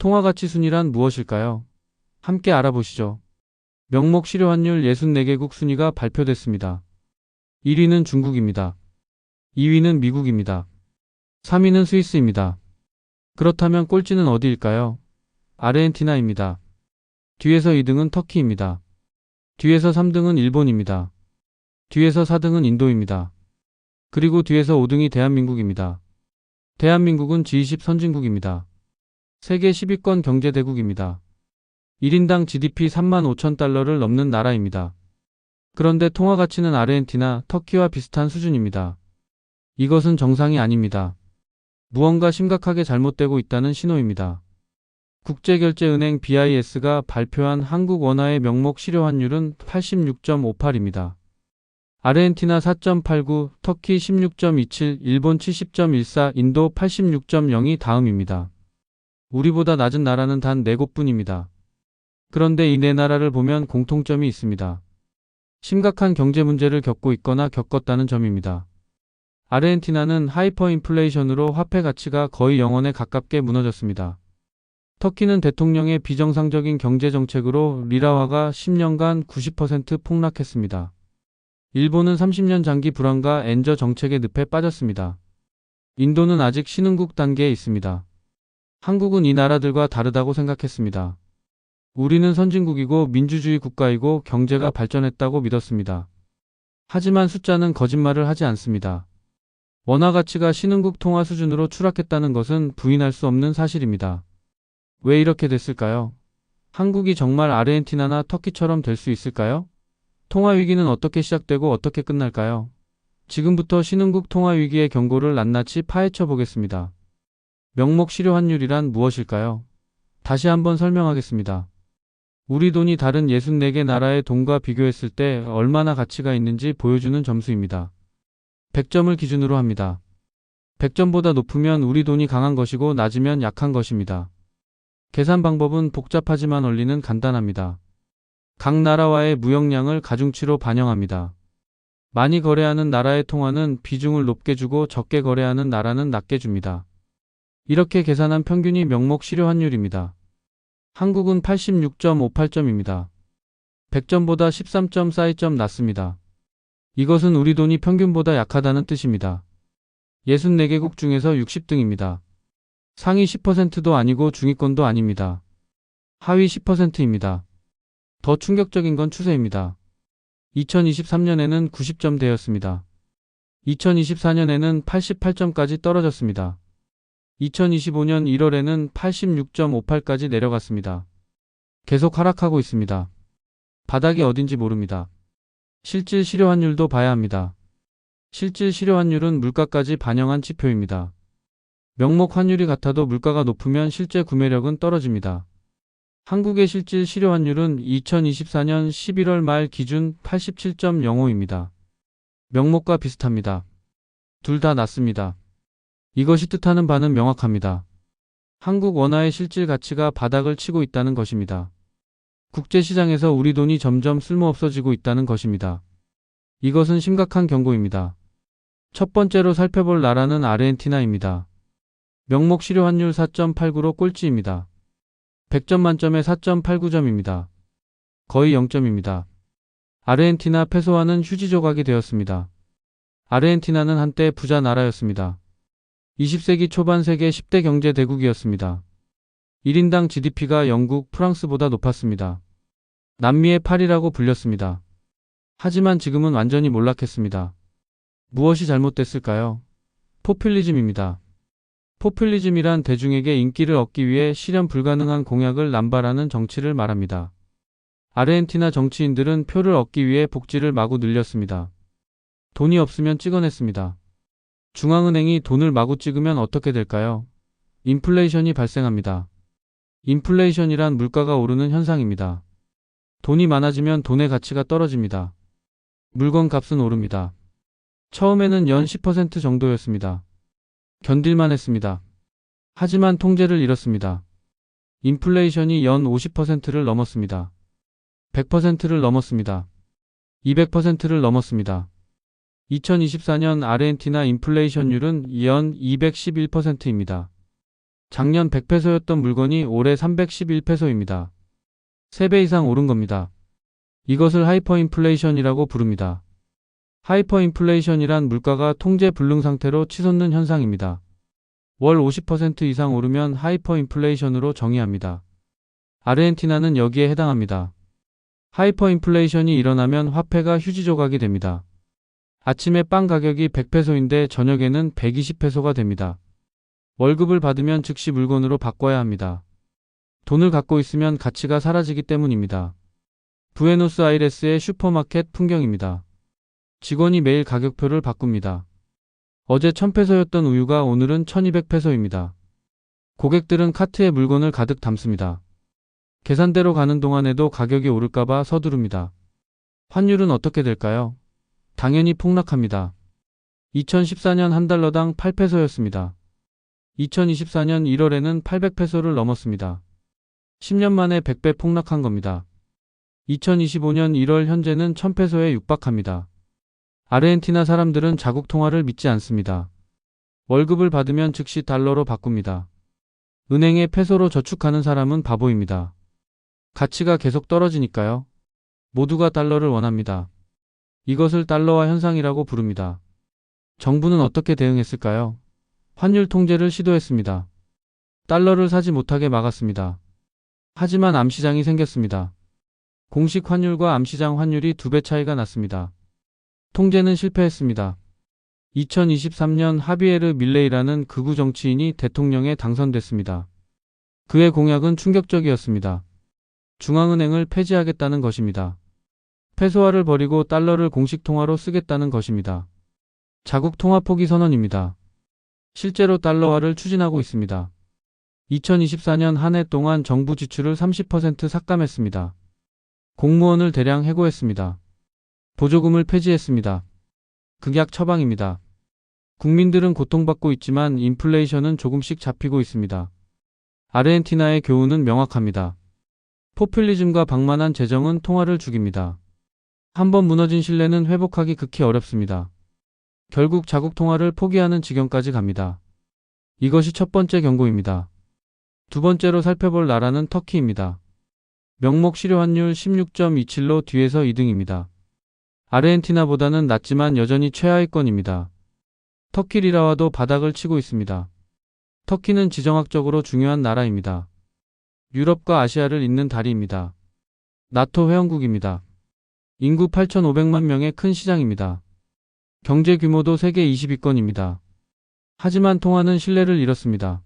통화 가치 순위란 무엇일까요? 함께 알아보시죠. 명목 실효환율 64개국 순위가 발표됐습니다. 1위는 중국입니다. 2위는 미국입니다. 3위는 스위스입니다. 그렇다면 꼴찌는 어디일까요? 아르헨티나입니다. 뒤에서 2등은 터키입니다. 뒤에서 3등은 일본입니다. 뒤에서 4등은 인도입니다. 그리고 뒤에서 5등이 대한민국입니다. 대한민국은 G20 선진국입니다. 세계 10위권 경제대국입니다. 1인당 GDP 3만 5천 달러를 넘는 나라입니다. 그런데 통화 가치는 아르헨티나, 터키와 비슷한 수준입니다. 이것은 정상이 아닙니다. 무언가 심각하게 잘못되고 있다는 신호입니다. 국제결제은행 BIS가 발표한 한국 원화의 명목 실효 환율은 86.58입니다. 아르헨티나 4.89, 터키 16.27, 일본 70.14, 인도 86.02 다음입니다. 우리보다 낮은 나라는 단 4곳뿐입니다. 그런데 이 네 나라를 보면 공통점이 있습니다. 심각한 경제 문제를 겪고 있거나 겪었다는 점입니다. 아르헨티나는 하이퍼 인플레이션으로 화폐 가치가 거의 영원에 가깝게 무너졌습니다. 터키는 대통령의 비정상적인 경제 정책으로 리라화가 10년간 90% 폭락했습니다. 일본은 30년 장기 불안과 엔저 정책의 늪에 빠졌습니다. 인도는 아직 신흥국 단계에 있습니다. 한국은 이 나라들과 다르다고 생각했습니다. 우리는 선진국이고 민주주의 국가이고 경제가 발전했다고 믿었습니다. 하지만 숫자는 거짓말을 하지 않습니다. 원화 가치가 신흥국 통화 수준으로 추락했다는 것은 부인할 수 없는 사실입니다. 왜 이렇게 됐을까요? 한국이 정말 아르헨티나나 터키처럼 될 수 있을까요? 통화 위기는 어떻게 시작되고 어떻게 끝날까요? 지금부터 신흥국 통화 위기의 경고를 낱낱이 파헤쳐 보겠습니다. 명목 실효 환율이란 무엇일까요? 다시 한번 설명하겠습니다. 우리 돈이 다른 64개 나라의 돈과 비교했을 때 얼마나 가치가 있는지 보여주는 점수입니다. 100점을 기준으로 합니다. 100점보다 높으면 우리 돈이 강한 것이고 낮으면 약한 것입니다. 계산 방법은 복잡하지만 원리는 간단합니다. 각 나라와의 무역량을 가중치로 반영합니다. 많이 거래하는 나라의 통화는 비중을 높게 주고 적게 거래하는 나라는 낮게 줍니다. 이렇게 계산한 평균이 명목 실효 환율입니다. 한국은 86.58점입니다. 100점보다 13.42점 낮습니다. 이것은 우리 돈이 평균보다 약하다는 뜻입니다. 64개국 중에서 60등입니다. 상위 10%도 아니고 중위권도 아닙니다. 하위 10%입니다. 더 충격적인 건 추세입니다. 2023년에는 90점 되었습니다. 2024년에는 88점까지 떨어졌습니다. 2025년 1월에는 86.58까지 내려갔습니다. 계속 하락하고 있습니다. 바닥이 어딘지 모릅니다. 실질 실효 환율도 봐야 합니다. 실질 실효 환율은 물가까지 반영한 지표입니다. 명목 환율이 같아도 물가가 높으면 실제 구매력은 떨어집니다. 한국의 실질 실효 환율은 2024년 11월 말 기준 87.05입니다. 명목과 비슷합니다. 둘 다 낮습니다. 이것이 뜻하는 바는 명확합니다. 한국 원화의 실질 가치가 바닥을 치고 있다는 것입니다. 국제시장에서 우리 돈이 점점 쓸모없어지고 있다는 것입니다. 이것은 심각한 경고입니다. 첫 번째로 살펴볼 나라는 아르헨티나입니다. 명목 실효 환율 4.89로 꼴찌입니다. 100점 만점에 4.89점입니다. 거의 0점입니다. 아르헨티나 페소화는 휴지 조각이 되었습니다. 아르헨티나는 한때 부자 나라였습니다. 20세기 초반 세계 10대 경제 대국이었습니다. 1인당 GDP가 영국, 프랑스보다 높았습니다. 남미의 파리라고 불렸습니다. 하지만 지금은 완전히 몰락했습니다. 무엇이 잘못됐을까요? 포퓰리즘입니다. 포퓰리즘이란 대중에게 인기를 얻기 위해 실현 불가능한 공약을 남발하는 정치를 말합니다. 아르헨티나 정치인들은 표를 얻기 위해 복지를 마구 늘렸습니다. 돈이 없으면 찍어냈습니다. 중앙은행이 돈을 마구 찍으면 어떻게 될까요? 인플레이션이 발생합니다. 인플레이션이란 물가가 오르는 현상입니다. 돈이 많아지면 돈의 가치가 떨어집니다. 물건 값은 오릅니다. 처음에는 연 10% 정도였습니다. 견딜만 했습니다. 하지만 통제를 잃었습니다. 인플레이션이 연 50%를 넘었습니다. 100%를 넘었습니다. 200%를 넘었습니다. 2024년 아르헨티나 인플레이션율은 연 211%입니다. 작년 100페소였던 물건이 올해 311페소입니다. 3배 이상 오른 겁니다. 이것을 하이퍼인플레이션이라고 부릅니다. 하이퍼인플레이션이란 물가가 통제 불능 상태로 치솟는 현상입니다. 월 50% 이상 오르면 하이퍼인플레이션으로 정의합니다. 아르헨티나는 여기에 해당합니다. 하이퍼인플레이션이 일어나면 화폐가 휴지 조각이 됩니다. 아침에 빵 가격이 100페소인데 저녁에는 120페소가 됩니다. 월급을 받으면 즉시 물건으로 바꿔야 합니다. 돈을 갖고 있으면 가치가 사라지기 때문입니다. 부에노스 아이레스의 슈퍼마켓 풍경입니다. 직원이 매일 가격표를 바꿉니다. 어제 1000페소였던 우유가 오늘은 1200페소입니다. 고객들은 카트에 물건을 가득 담습니다. 계산대로 가는 동안에도 가격이 오를까봐 서두릅니다. 환율은 어떻게 될까요? 당연히 폭락합니다. 2014년 한 달러당 8페소였습니다. 2024년 1월에는 800페소를 넘었습니다. 10년 만에 100배 폭락한 겁니다. 2025년 1월 현재는 1000페소에 육박합니다. 아르헨티나 사람들은 자국 통화를 믿지 않습니다. 월급을 받으면 즉시 달러로 바꿉니다. 은행에 페소로 저축하는 사람은 바보입니다. 가치가 계속 떨어지니까요. 모두가 달러를 원합니다. 이것을 달러화 현상이라고 부릅니다. 정부는 어떻게 대응했을까요? 환율 통제를 시도했습니다. 달러를 사지 못하게 막았습니다. 하지만 암시장이 생겼습니다. 공식 환율과 암시장 환율이 두 배 차이가 났습니다. 통제는 실패했습니다. 2023년 하비에르 밀레이라는 극우 정치인이 대통령에 당선됐습니다. 그의 공약은 충격적이었습니다. 중앙은행을 폐지하겠다는 것입니다. 페소화를 버리고 달러를 공식 통화로 쓰겠다는 것입니다. 자국 통화 포기 선언입니다. 실제로 달러화를 추진하고 있습니다. 2024년 한 해 동안 정부 지출을 30% 삭감했습니다. 공무원을 대량 해고했습니다. 보조금을 폐지했습니다. 극약 처방입니다. 국민들은 고통받고 있지만 인플레이션은 조금씩 잡히고 있습니다. 아르헨티나의 교훈은 명확합니다. 포퓰리즘과 방만한 재정은 통화를 죽입니다. 한번 무너진 신뢰는 회복하기 극히 어렵습니다. 결국 자국 통화를 포기하는 지경까지 갑니다. 이것이 첫 번째 경고입니다. 두 번째로 살펴볼 나라는 터키입니다. 명목 실효 환율 16.27로 뒤에서 2등입니다. 아르헨티나보다는 낮지만 여전히 최하위권입니다. 터키 리라와도 바닥을 치고 있습니다. 터키는 지정학적으로 중요한 나라입니다. 유럽과 아시아를 잇는 다리입니다. 나토 회원국입니다. 인구 8,500만 명의 큰 시장입니다. 경제 규모도 세계 20위권입니다. 하지만 통화는 신뢰를 잃었습니다.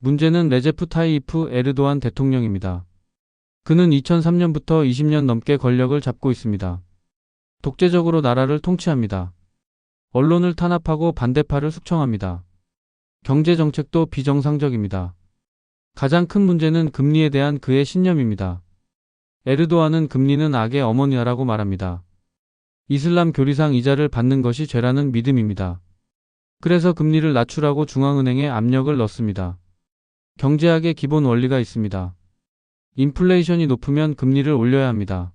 문제는 레제프 타이이프 에르도안 대통령입니다. 그는 2003년부터 20년 넘게 권력을 잡고 있습니다. 독재적으로 나라를 통치합니다. 언론을 탄압하고 반대파를 숙청합니다. 경제 정책도 비정상적입니다. 가장 큰 문제는 금리에 대한 그의 신념입니다. 에르도안은 금리는 악의 어머니라고 말합니다. 이슬람 교리상 이자를 받는 것이 죄라는 믿음입니다. 그래서 금리를 낮추라고 중앙은행에 압력을 넣습니다. 경제학의 기본 원리가 있습니다. 인플레이션이 높으면 금리를 올려야 합니다.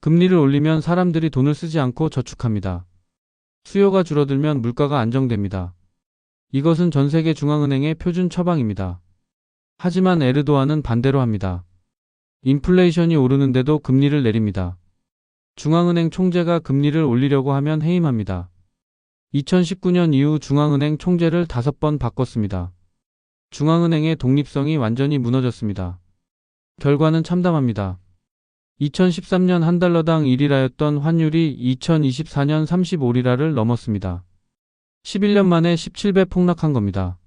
금리를 올리면 사람들이 돈을 쓰지 않고 저축합니다. 수요가 줄어들면 물가가 안정됩니다. 이것은 전 세계 중앙은행의 표준 처방입니다. 하지만 에르도안은 반대로 합니다. 인플레이션이 오르는데도 금리를 내립니다. 중앙은행 총재가 금리를 올리려고 하면 해임합니다. 2019년 이후 중앙은행 총재를 다섯 번 바꿨습니다. 중앙은행의 독립성이 완전히 무너졌습니다. 결과는 참담합니다. 2013년 한 달러당 1리라였던 환율이 2024년 35리라를 넘었습니다. 11년 만에 17배 폭락한 겁니다.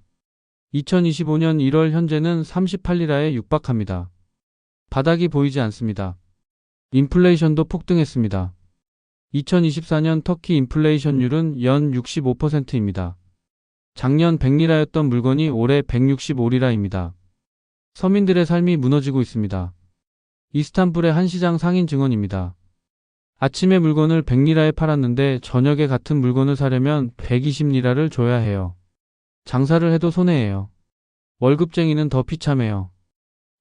2025년 1월 현재는 38리라에 육박합니다. 바닥이 보이지 않습니다. 인플레이션도 폭등했습니다. 2024년 터키 인플레이션율은 연 65%입니다. 작년 100리라였던 물건이 올해 165리라입니다. 서민들의 삶이 무너지고 있습니다. 이스탄불의 한 시장 상인 증언입니다. 아침에 물건을 100리라에 팔았는데 저녁에 같은 물건을 사려면 120리라를 줘야 해요. 장사를 해도 손해예요. 월급쟁이는 더 비참해요.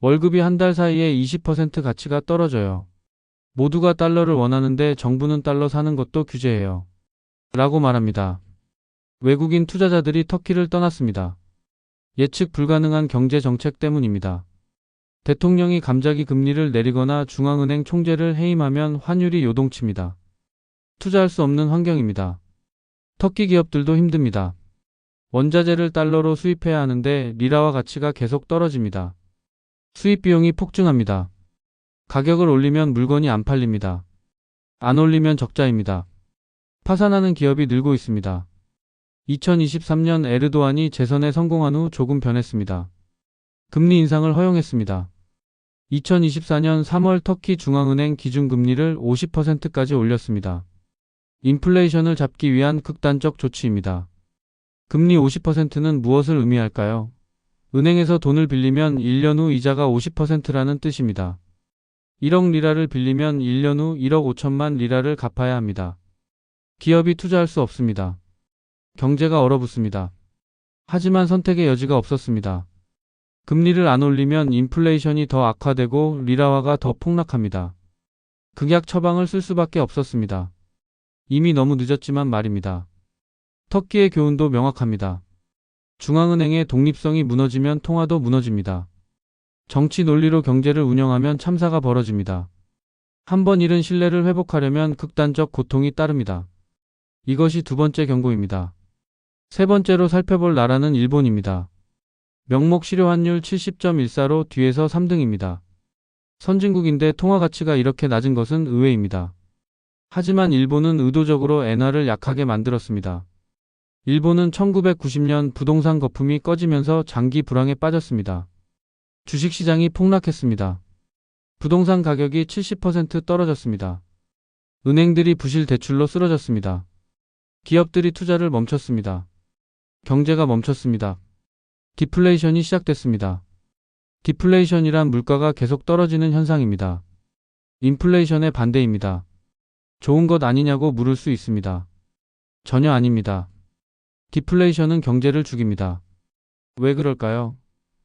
월급이 한 달 사이에 20% 가치가 떨어져요. 모두가 달러를 원하는데 정부는 달러 사는 것도 규제해요. 라고 말합니다. 외국인 투자자들이 터키를 떠났습니다. 예측 불가능한 경제 정책 때문입니다. 대통령이 갑자기 금리를 내리거나 중앙은행 총재를 해임하면 환율이 요동칩니다. 투자할 수 없는 환경입니다. 터키 기업들도 힘듭니다. 원자재를 달러로 수입해야 하는데 리라와 가치가 계속 떨어집니다. 수입 비용이 폭증합니다. 가격을 올리면 물건이 안 팔립니다. 안 올리면 적자입니다. 파산하는 기업이 늘고 있습니다. 2023년 에르도안이 재선에 성공한 후 조금 변했습니다. 금리 인상을 허용했습니다. 2024년 3월 터키 중앙은행 기준금리를 50%까지 올렸습니다. 인플레이션을 잡기 위한 극단적 조치입니다. 금리 50%는 무엇을 의미할까요? 은행에서 돈을 빌리면 1년 후 이자가 50%라는 뜻입니다. 1억 리라를 빌리면 1년 후 1억 5천만 리라를 갚아야 합니다. 기업이 투자할 수 없습니다. 경제가 얼어붙습니다. 하지만 선택의 여지가 없었습니다. 금리를 안 올리면 인플레이션이 더 악화되고 리라화가 더 폭락합니다. 극약 처방을 쓸 수밖에 없었습니다. 이미 너무 늦었지만 말입니다. 터키의 교훈도 명확합니다. 중앙은행의 독립성이 무너지면 통화도 무너집니다. 정치 논리로 경제를 운영하면 참사가 벌어집니다. 한번 잃은 신뢰를 회복하려면 극단적 고통이 따릅니다. 이것이 두 번째 경고입니다. 세 번째로 살펴볼 나라는 일본입니다. 명목 실효 환율 70.14로 뒤에서 3등입니다. 선진국인데 통화 가치가 이렇게 낮은 것은 의외입니다. 하지만 일본은 의도적으로 엔화를 약하게 만들었습니다. 일본은 1990년 부동산 거품이 꺼지면서 장기 불황에 빠졌습니다. 주식시장이 폭락했습니다. 부동산 가격이 70% 떨어졌습니다. 은행들이 부실 대출로 쓰러졌습니다. 기업들이 투자를 멈췄습니다. 경제가 멈췄습니다. 디플레이션이 시작됐습니다. 디플레이션이란 물가가 계속 떨어지는 현상입니다. 인플레이션의 반대입니다. 좋은 것 아니냐고 물을 수 있습니다. 전혀 아닙니다. 디플레이션은 경제를 죽입니다. 왜 그럴까요?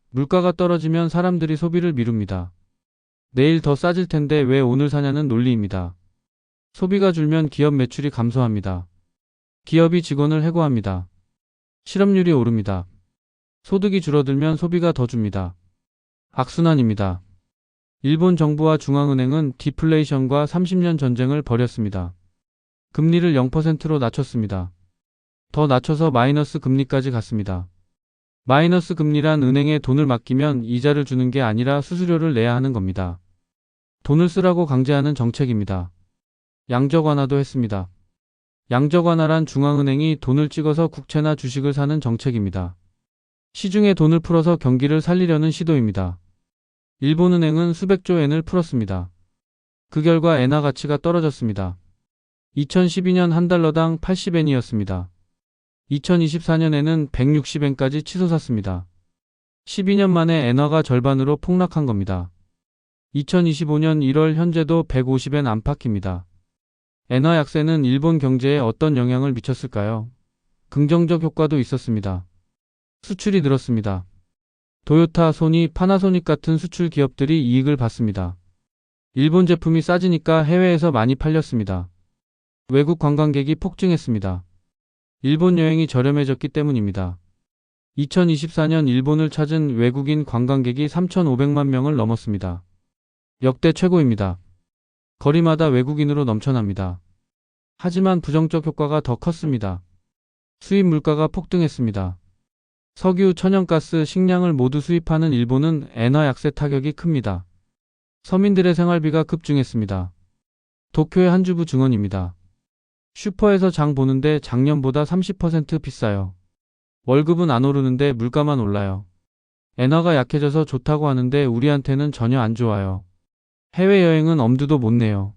물가가 떨어지면 사람들이 소비를 미룹니다. 내일 더 싸질 텐데 왜 오늘 사냐는 논리입니다. 소비가 줄면 기업 매출이 감소합니다. 기업이 직원을 해고합니다. 실업률이 오릅니다. 소득이 줄어들면 소비가 더 줍니다. 악순환입니다. 일본 정부와 중앙은행은 디플레이션과 30년 전쟁을 벌였습니다. 금리를 0%로 낮췄습니다. 더 낮춰서 마이너스 금리까지 갔습니다. 마이너스 금리란 은행에 돈을 맡기면 이자를 주는 게 아니라 수수료를 내야 하는 겁니다. 돈을 쓰라고 강제하는 정책입니다. 양적 완화도 했습니다. 양적 완화란 중앙은행이 돈을 찍어서 국채나 주식을 사는 정책입니다. 시중에 돈을 풀어서 경기를 살리려는 시도입니다. 일본은행은 수백조 엔을 풀었습니다. 그 결과 엔화 가치가 떨어졌습니다. 2012년 한 달러당 80엔이었습니다. 2024년에는 160엔까지 치솟았습니다. 12년 만에 엔화가 절반으로 폭락한 겁니다. 2025년 1월 현재도 150엔 안팎입니다. 엔화 약세는 일본 경제에 어떤 영향을 미쳤을까요? 긍정적 효과도 있었습니다. 수출이 늘었습니다. 도요타, 소니, 파나소닉 같은 수출 기업들이 이익을 봤습니다. 일본 제품이 싸지니까 해외에서 많이 팔렸습니다. 외국 관광객이 폭증했습니다. 일본 여행이 저렴해졌기 때문입니다. 2024년 일본을 찾은 외국인 관광객이 3,500만 명을 넘었습니다. 역대 최고입니다. 거리마다 외국인으로 넘쳐납니다. 하지만 부정적 효과가 더 컸습니다. 수입 물가가 폭등했습니다. 석유, 천연가스, 식량을 모두 수입하는 일본은 엔화 약세 타격이 큽니다. 서민들의 생활비가 급증했습니다. 도쿄의 한 주부 증언입니다. 슈퍼에서 장 보는데 작년보다 30% 비싸요. 월급은 안 오르는데 물가만 올라요. 엔화가 약해져서 좋다고 하는데 우리한테는 전혀 안 좋아요. 해외여행은 엄두도 못 내요.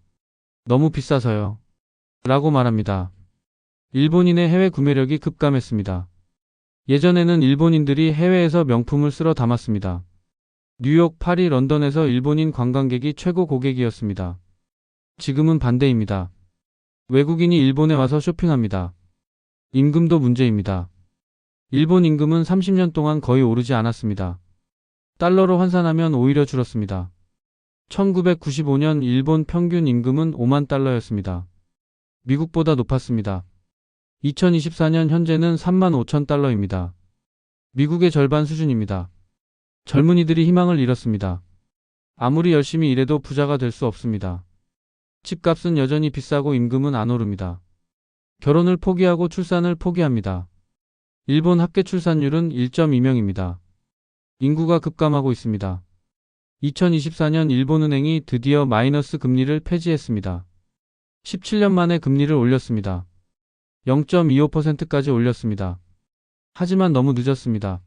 너무 비싸서요. 라고 말합니다. 일본인의 해외 구매력이 급감했습니다. 예전에는 일본인들이 해외에서 명품을 쓸어 담았습니다. 뉴욕, 파리, 런던에서 일본인 관광객이 최고 고객이었습니다. 지금은 반대입니다. 외국인이 일본에 와서 쇼핑합니다. 임금도 문제입니다. 일본 임금은 30년 동안 거의 오르지 않았습니다. 달러로 환산하면 오히려 줄었습니다. 1995년 일본 평균 임금은 5만 달러였습니다. 미국보다 높았습니다. 2024년 현재는 3만 5천 달러입니다. 미국의 절반 수준입니다. 젊은이들이 희망을 잃었습니다. 아무리 열심히 일해도 부자가 될 수 없습니다. 집값은 여전히 비싸고 임금은 안 오릅니다. 결혼을 포기하고 출산을 포기합니다. 일본 합계 출산율은 1.2명입니다. 인구가 급감하고 있습니다. 2024년 일본은행이 드디어 마이너스 금리를 폐지했습니다. 17년 만에 금리를 올렸습니다. 0.25%까지 올렸습니다. 하지만 너무 늦었습니다.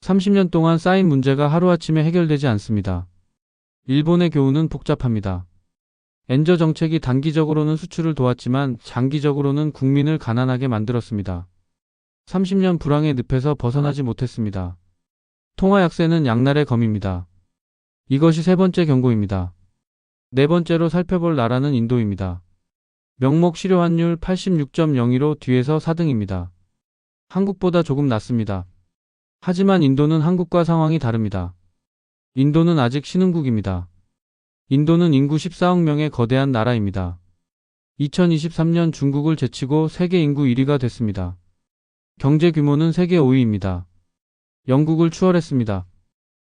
30년 동안 쌓인 문제가 하루아침에 해결되지 않습니다. 일본의 교훈은 복잡합니다. 엔저 정책이 단기적으로는 수출을 도왔지만 장기적으로는 국민을 가난하게 만들었습니다. 30년 불황의 늪에서 벗어나지 못했습니다. 통화 약세는 양날의 검입니다. 이것이 세 번째 경고입니다. 네 번째로 살펴볼 나라는 인도입니다. 명목 실효 환율 86.02로 뒤에서 4등입니다. 한국보다 조금 낮습니다. 하지만 인도는 한국과 상황이 다릅니다. 인도는 아직 신흥국입니다. 인도는 인구 14억 명의 거대한 나라입니다. 2023년 중국을 제치고 세계 인구 1위가 됐습니다. 경제 규모는 세계 5위입니다. 영국을 추월했습니다.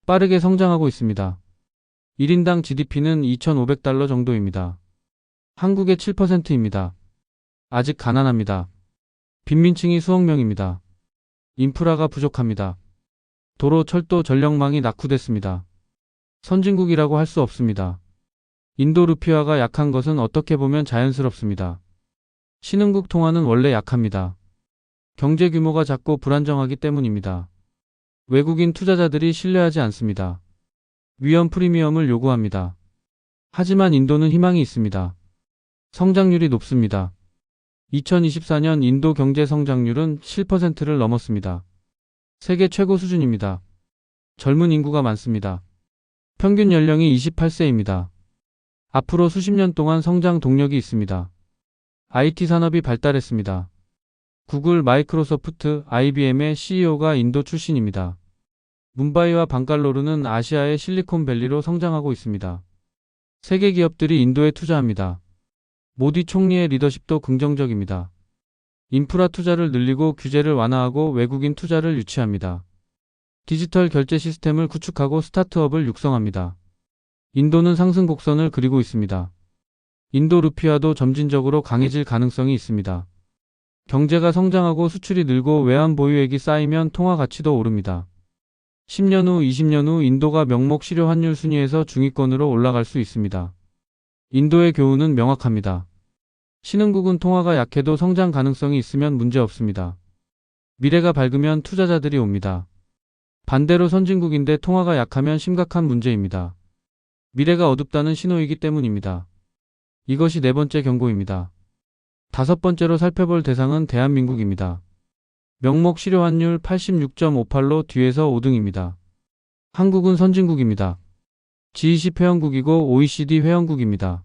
빠르게 성장하고 있습니다. 1인당 GDP는 2,500달러 정도입니다. 한국의 7%입니다. 아직 가난합니다. 빈민층이 수억 명입니다. 인프라가 부족합니다. 도로, 철도, 전력망이 낙후됐습니다. 선진국이라고 할 수 없습니다. 인도 루피아가 약한 것은 어떻게 보면 자연스럽습니다. 신흥국 통화는 원래 약합니다. 경제 규모가 작고 불안정하기 때문입니다. 외국인 투자자들이 신뢰하지 않습니다. 위험 프리미엄을 요구합니다. 하지만 인도는 희망이 있습니다. 성장률이 높습니다. 2024년 인도 경제 성장률은 7%를 넘었습니다. 세계 최고 수준입니다. 젊은 인구가 많습니다. 평균 연령이 28세입니다. 앞으로 수십 년 동안 성장 동력이 있습니다. IT 산업이 발달했습니다. 구글, 마이크로소프트, IBM의 CEO가 인도 출신입니다. 문바이와 방갈로르는 아시아의 실리콘밸리로 성장하고 있습니다. 세계 기업들이 인도에 투자합니다. 모디 총리의 리더십도 긍정적입니다. 인프라 투자를 늘리고 규제를 완화하고 외국인 투자를 유치합니다. 디지털 결제 시스템을 구축하고 스타트업을 육성합니다. 인도는 상승 곡선을 그리고 있습니다. 인도 루피아도 점진적으로 강해질 가능성이 있습니다. 경제가 성장하고 수출이 늘고 외환 보유액이 쌓이면 통화 가치도 오릅니다. 10년 후, 20년 후 인도가 명목 실효 환율 순위에서 중위권으로 올라갈 수 있습니다. 인도의 교훈은 명확합니다. 신흥국은 통화가 약해도 성장 가능성이 있으면 문제 없습니다. 미래가 밝으면 투자자들이 옵니다. 반대로 선진국인데 통화가 약하면 심각한 문제입니다. 미래가 어둡다는 신호이기 때문입니다. 이것이 네 번째 경고입니다. 다섯 번째로 살펴볼 대상은 대한민국입니다. 명목 실효 환율 86.58로 뒤에서 5등입니다. 한국은 선진국입니다. G20 회원국이고 OECD 회원국입니다.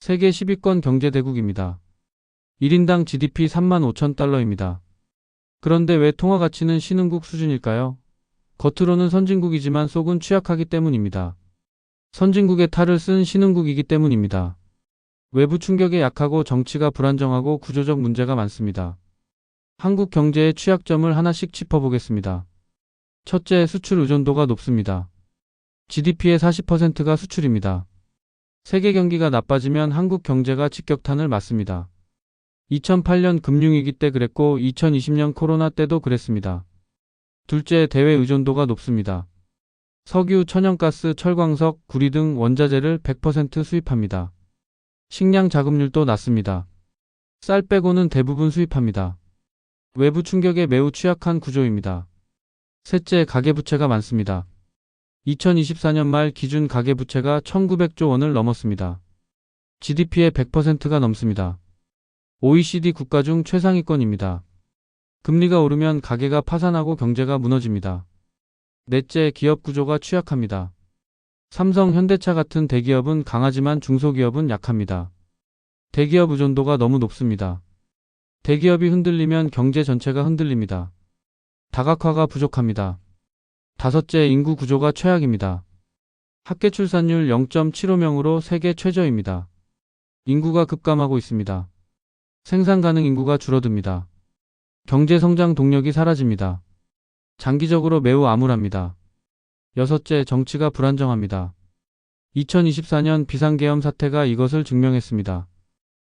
세계 10위권 경제대국입니다. 1인당 GDP 3만 5천 달러입니다. 그런데 왜 통화 가치는 신흥국 수준일까요? 겉으로는 선진국이지만 속은 취약하기 때문입니다. 선진국의 탈을 쓴 신흥국이기 때문입니다. 외부 충격에 약하고 정치가 불안정하고 구조적 문제가 많습니다. 한국 경제의 취약점을 하나씩 짚어보겠습니다. 첫째, 수출 의존도가 높습니다. GDP의 40%가 수출입니다. 세계 경기가 나빠지면 한국 경제가 직격탄을 맞습니다. 2008년 금융위기 때 그랬고 2020년 코로나 때도 그랬습니다. 둘째, 대외 의존도가 높습니다. 석유, 천연가스, 철광석, 구리 등 원자재를 100% 수입합니다. 식량 자급률도 낮습니다. 쌀 빼고는 대부분 수입합니다. 외부 충격에 매우 취약한 구조입니다. 셋째, 가계부채가 많습니다. 2024년 말 기준 가계부채가 1900조 원을 넘었습니다. GDP의 100%가 넘습니다. OECD 국가 중 최상위권입니다. 금리가 오르면 가게가 파산하고 경제가 무너집니다. 넷째, 기업 구조가 취약합니다. 삼성, 현대차 같은 대기업은 강하지만 중소기업은 약합니다. 대기업 의존도가 너무 높습니다. 대기업이 흔들리면 경제 전체가 흔들립니다. 다각화가 부족합니다. 다섯째, 인구 구조가 최악입니다. 합계 출산율 0.75명으로 세계 최저입니다. 인구가 급감하고 있습니다. 생산 가능 인구가 줄어듭니다. 경제 성장 동력이 사라집니다. 장기적으로 매우 암울합니다. 여섯째, 정치가 불안정합니다. 2024년 비상계엄 사태가 이것을 증명했습니다.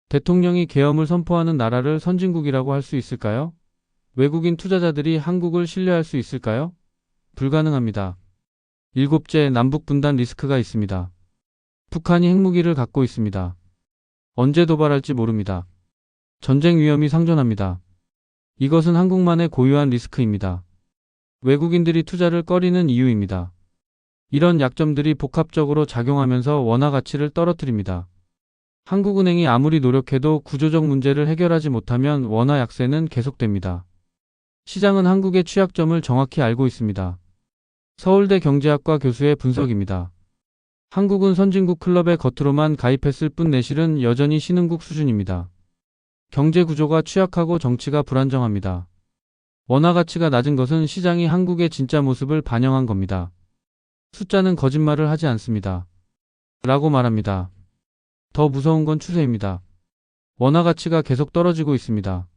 대통령이 계엄을 선포하는 나라를 선진국이라고 할 수 있을까요? 외국인 투자자들이 한국을 신뢰할 수 있을까요? 불가능합니다. 일곱째, 남북 분단 리스크가 있습니다. 북한이 핵무기를 갖고 있습니다. 언제 도발할지 모릅니다. 전쟁 위험이 상존합니다. 이것은 한국만의 고유한 리스크입니다. 외국인들이 투자를 꺼리는 이유입니다. 이런 약점들이 복합적으로 작용하면서 원화 가치를 떨어뜨립니다. 한국은행이 아무리 노력해도 구조적 문제를 해결하지 못하면 원화 약세는 계속됩니다. 시장은 한국의 취약점을 정확히 알고 있습니다. 서울대 경제학과 교수의 분석입니다. 한국은 선진국 클럽에 겉으로만 가입했을 뿐 내실은 여전히 신흥국 수준입니다. 경제 구조가 취약하고 정치가 불안정합니다. 원화 가치가 낮은 것은 시장이 한국의 진짜 모습을 반영한 겁니다. 숫자는 거짓말을 하지 않습니다. 라고 말합니다. 더 무서운 건 추세입니다. 원화 가치가 계속 떨어지고 있습니다.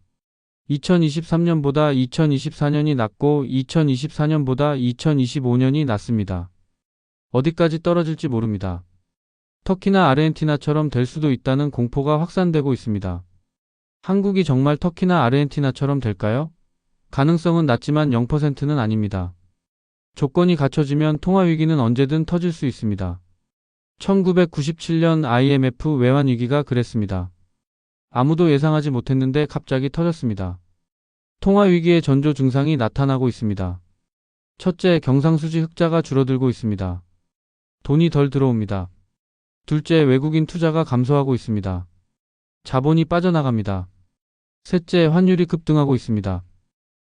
2023년보다 2024년이 낮고 2024년보다 2025년이 낮습니다. 어디까지 떨어질지 모릅니다. 터키나 아르헨티나처럼 될 수도 있다는 공포가 확산되고 있습니다. 한국이 정말 터키나 아르헨티나처럼 될까요? 가능성은 낮지만 0%는 아닙니다. 조건이 갖춰지면 통화 위기는 언제든 터질 수 있습니다. 1997년 IMF 외환 위기가 그랬습니다. 아무도 예상하지 못했는데 갑자기 터졌습니다. 통화 위기의 전조 증상이 나타나고 있습니다. 첫째, 경상수지 흑자가 줄어들고 있습니다. 돈이 덜 들어옵니다. 둘째, 외국인 투자가 감소하고 있습니다. 자본이 빠져나갑니다. 셋째, 환율이 급등하고 있습니다.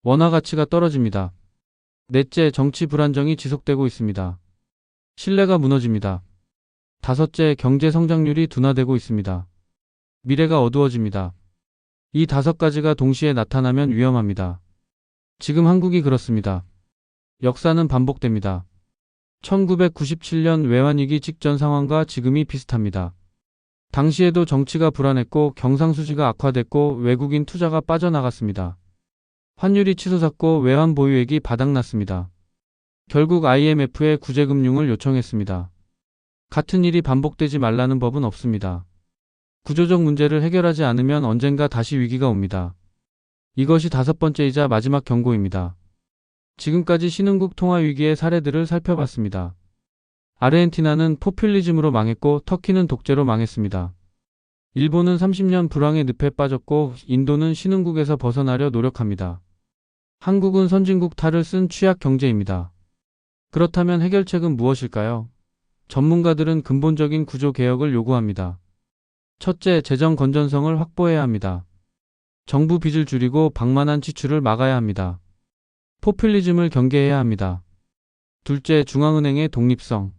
원화 가치가 떨어집니다. 넷째, 정치 불안정이 지속되고 있습니다. 신뢰가 무너집니다. 다섯째, 경제 성장률이 둔화되고 있습니다. 미래가 어두워집니다. 이 다섯 가지가 동시에 나타나면 위험합니다. 지금 한국이 그렇습니다. 역사는 반복됩니다. 1997년 외환위기 직전 상황과 지금이 비슷합니다. 당시에도 정치가 불안했고 경상수지가 악화됐고 외국인 투자가 빠져나갔습니다. 환율이 치솟았고 외환 보유액이 바닥났습니다. 결국 IMF에 구제금융을 요청했습니다. 같은 일이 반복되지 말라는 법은 없습니다. 구조적 문제를 해결하지 않으면 언젠가 다시 위기가 옵니다. 이것이 다섯 번째이자 마지막 경고입니다. 지금까지 신흥국 통화 위기의 사례들을 살펴봤습니다. 아르헨티나는 포퓰리즘으로 망했고 터키는 독재로 망했습니다. 일본은 30년 불황의 늪에 빠졌고 인도는 신흥국에서 벗어나려 노력합니다. 한국은 선진국 탈을 쓴 취약 경제입니다. 그렇다면 해결책은 무엇일까요? 전문가들은 근본적인 구조 개혁을 요구합니다. 첫째, 재정 건전성을 확보해야 합니다. 정부 빚을 줄이고 방만한 지출을 막아야 합니다. 포퓰리즘을 경계해야 합니다. 둘째, 중앙은행의 독립성.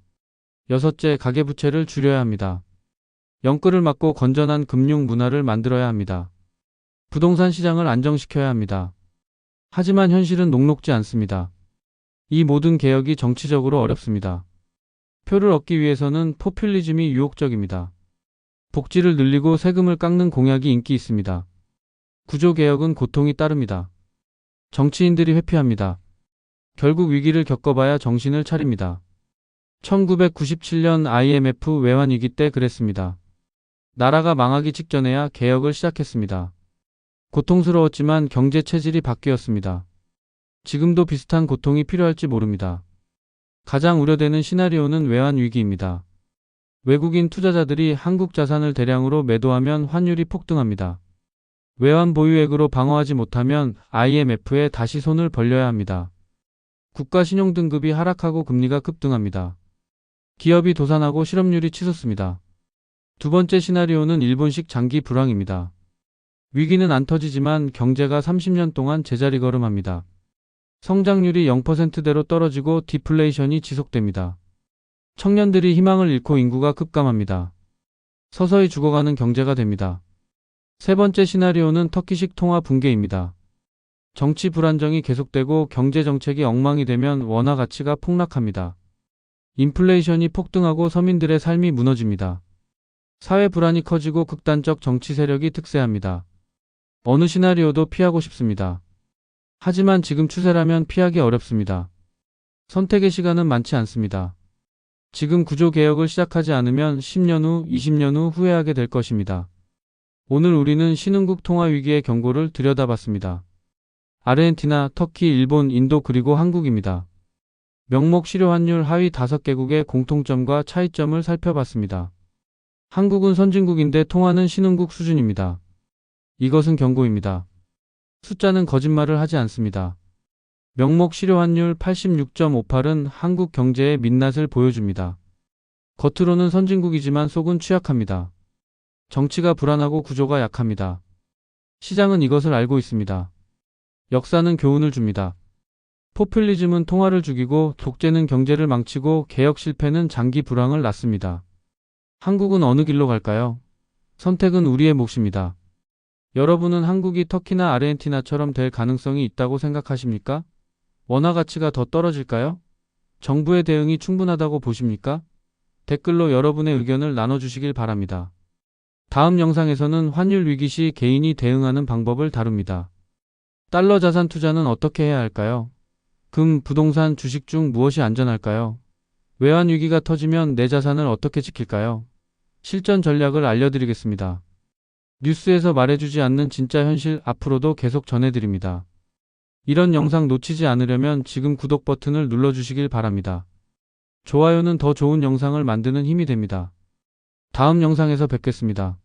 여섯째, 가계부채를 줄여야 합니다. 영끌을 막고 건전한 금융 문화를 만들어야 합니다. 부동산 시장을 안정시켜야 합니다. 하지만 현실은 녹록지 않습니다. 이 모든 개혁이 정치적으로 어렵습니다. 표를 얻기 위해서는 포퓰리즘이 유혹적입니다. 복지를 늘리고 세금을 깎는 공약이 인기 있습니다. 구조개혁은 고통이 따릅니다. 정치인들이 회피합니다. 결국 위기를 겪어봐야 정신을 차립니다. 1997년 IMF 외환위기 때 그랬습니다. 나라가 망하기 직전에야 개혁을 시작했습니다. 고통스러웠지만 경제 체질이 바뀌었습니다. 지금도 비슷한 고통이 필요할지 모릅니다. 가장 우려되는 시나리오는 외환위기입니다. 외국인 투자자들이 한국 자산을 대량으로 매도하면 환율이 폭등합니다. 외환 보유액으로 방어하지 못하면 IMF에 다시 손을 벌려야 합니다. 국가 신용 등급이 하락하고 금리가 급등합니다. 기업이 도산하고 실업률이 치솟습니다. 두 번째 시나리오는 일본식 장기 불황입니다. 위기는 안 터지지만 경제가 30년 동안 제자리 걸음합니다. 성장률이 0%대로 떨어지고 디플레이션이 지속됩니다. 청년들이 희망을 잃고 인구가 급감합니다. 서서히 죽어가는 경제가 됩니다. 세 번째 시나리오는 터키식 통화 붕괴입니다. 정치 불안정이 계속되고 경제 정책이 엉망이 되면 원화 가치가 폭락합니다. 인플레이션이 폭등하고 서민들의 삶이 무너집니다. 사회 불안이 커지고 극단적 정치 세력이 특세합니다. 어느 시나리오도 피하고 싶습니다. 하지만 지금 추세라면 피하기 어렵습니다. 선택의 시간은 많지 않습니다. 지금 구조 개혁을 시작하지 않으면 10년 후, 20년 후 후회하게 될 것입니다. 오늘 우리는 신흥국 통화 위기의 경고를 들여다봤습니다. 아르헨티나, 터키, 일본, 인도 그리고 한국입니다. 명목 실효 환율 하위 5개국의 공통점과 차이점을 살펴봤습니다. 한국은 선진국인데 통화는 신흥국 수준입니다. 이것은 경고입니다. 숫자는 거짓말을 하지 않습니다. 명목 실효 환율 86.58은 한국 경제의 민낯을 보여줍니다. 겉으로는 선진국이지만 속은 취약합니다. 정치가 불안하고 구조가 약합니다. 시장은 이것을 알고 있습니다. 역사는 교훈을 줍니다. 포퓰리즘은 통화를 죽이고 독재는 경제를 망치고 개혁 실패는 장기 불황을 낳습니다. 한국은 어느 길로 갈까요? 선택은 우리의 몫입니다. 여러분은 한국이 터키나 아르헨티나처럼 될 가능성이 있다고 생각하십니까? 원화 가치가 더 떨어질까요? 정부의 대응이 충분하다고 보십니까? 댓글로 여러분의 의견을 나눠주시길 바랍니다. 다음 영상에서는 환율 위기 시 개인이 대응하는 방법을 다룹니다. 달러 자산 투자는 어떻게 해야 할까요? 금, 부동산, 주식 중 무엇이 안전할까요? 외환 위기가 터지면 내 자산을 어떻게 지킬까요? 실전 전략을 알려드리겠습니다. 뉴스에서 말해주지 않는 진짜 현실 앞으로도 계속 전해드립니다. 이런 영상 놓치지 않으려면 지금 구독 버튼을 눌러주시길 바랍니다. 좋아요는 더 좋은 영상을 만드는 힘이 됩니다. 다음 영상에서 뵙겠습니다.